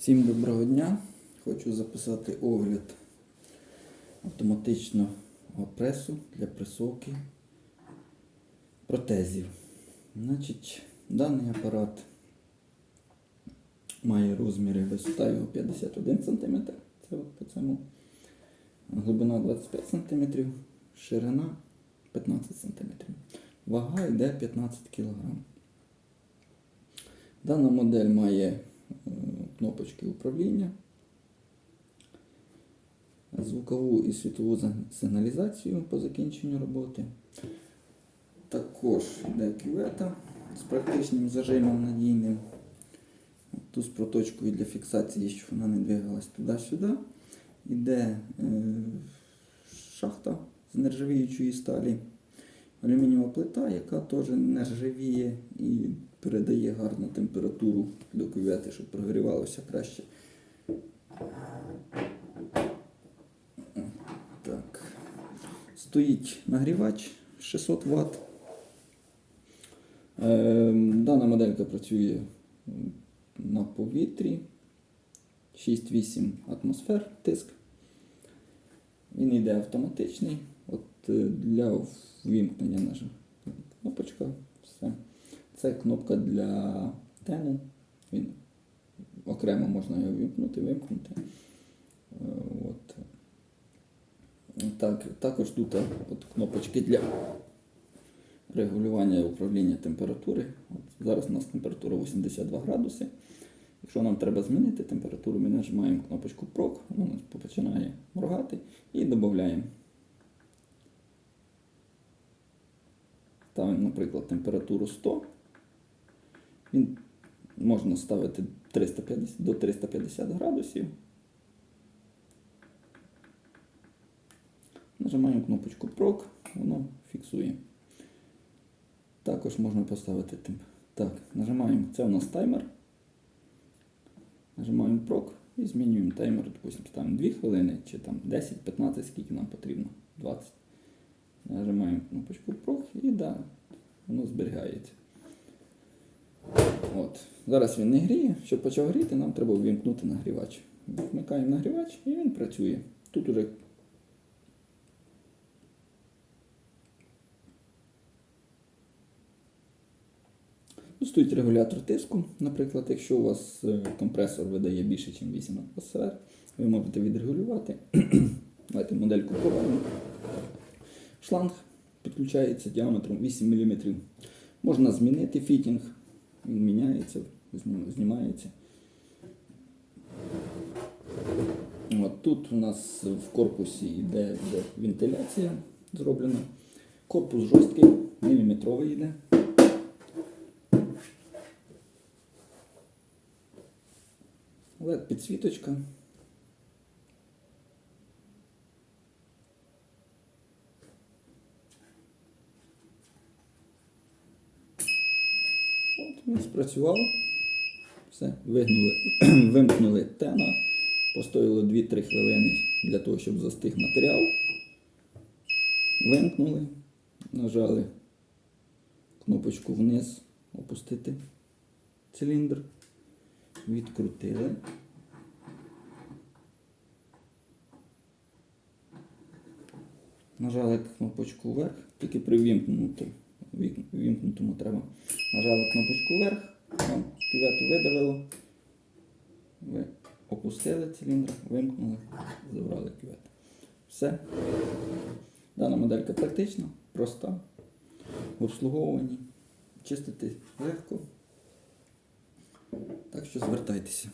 Всім доброго дня! Хочу записати огляд автоматичного пресу для пресовки протезів. Значить, даний апарат має розміри висота його 51 см, це от по цьому, глибина 25 см, ширина 15 см. Вага йде 15 кг. Дана модель має кнопочки управління, звукову і світлову за- сигналізацію по закінченню роботи. Також йде кювета з практичним зажимом надійним. Тут з проточкою для фіксації, щоб вона не двигалась туди-сюди. Йде е, шахта з нержавіючої сталі, алюмінієва плита, яка теж нержавіє і передає гарну температуру до кювети, щоб прогрівалося краще. Так. Стоїть нагрівач 600 Вт. Е, Дана моделька працює на повітрі 6-8 атмосфер тиск. Він йде автоматичний. От е, для ввімкнення наша кнопочка. Все. Це кнопка для тену. Він окремо можна його вимкнути, вимкнути. Е, От. Так, також тут е, от кнопочки для регулювання і управління температури. От зараз у нас температура 82 градуси. Якщо нам треба змінити температуру, ми нажимаємо кнопочку PROC, воно починає моргати і додаємо. Ставимо, наприклад, температуру 100. Він можна ставити 350, до 350 градусів. Нажимаємо кнопочку PROC, воно фіксує. Також можна поставити тим. Так, нажимаємо, це у нас таймер. Нажимаємо PROC і змінюємо таймер, допустимо, ставимо 2 хвилини чи там 10-15, скільки нам потрібно, 20. Нажимаємо кнопочку PROC і да, воно зберігається. От. Зараз він не гріє. Щоб почав гріти, нам треба ввімкнути нагрівач. Вмикаємо нагрівач і він працює. Тут уже стоїть регулятор тиску. Наприклад, якщо у вас е, компресор видає більше, ніж 8 атмосфер, ви можете відрегулювати. Давайте модельку провалимо. Шланг підключається діаметром 8 мм. Можна змінити фітінг, він міняється, знімається. От тут у нас в корпусі йде, йде вентиляція зроблена. Корпус жорсткий, міліметровий йде. LED підсвіточка. От він спрацював. Все, вигнули, вимкнули тена. Постояло 2-3 хвилини для того, щоб застиг матеріал. Вимкнули, нажали кнопочку вниз, опустити циліндр відкрутили. Нажали кнопочку вверх, тільки при вімкнутому, вік- вімкнутому треба. Нажали кнопочку вверх, вам кювету видавило. Ви опустили циліндр, вимкнули, забрали кювет. Все. Дана моделька практична, проста, в обслуговуванні. Чистити легко. Так що звертайтеся.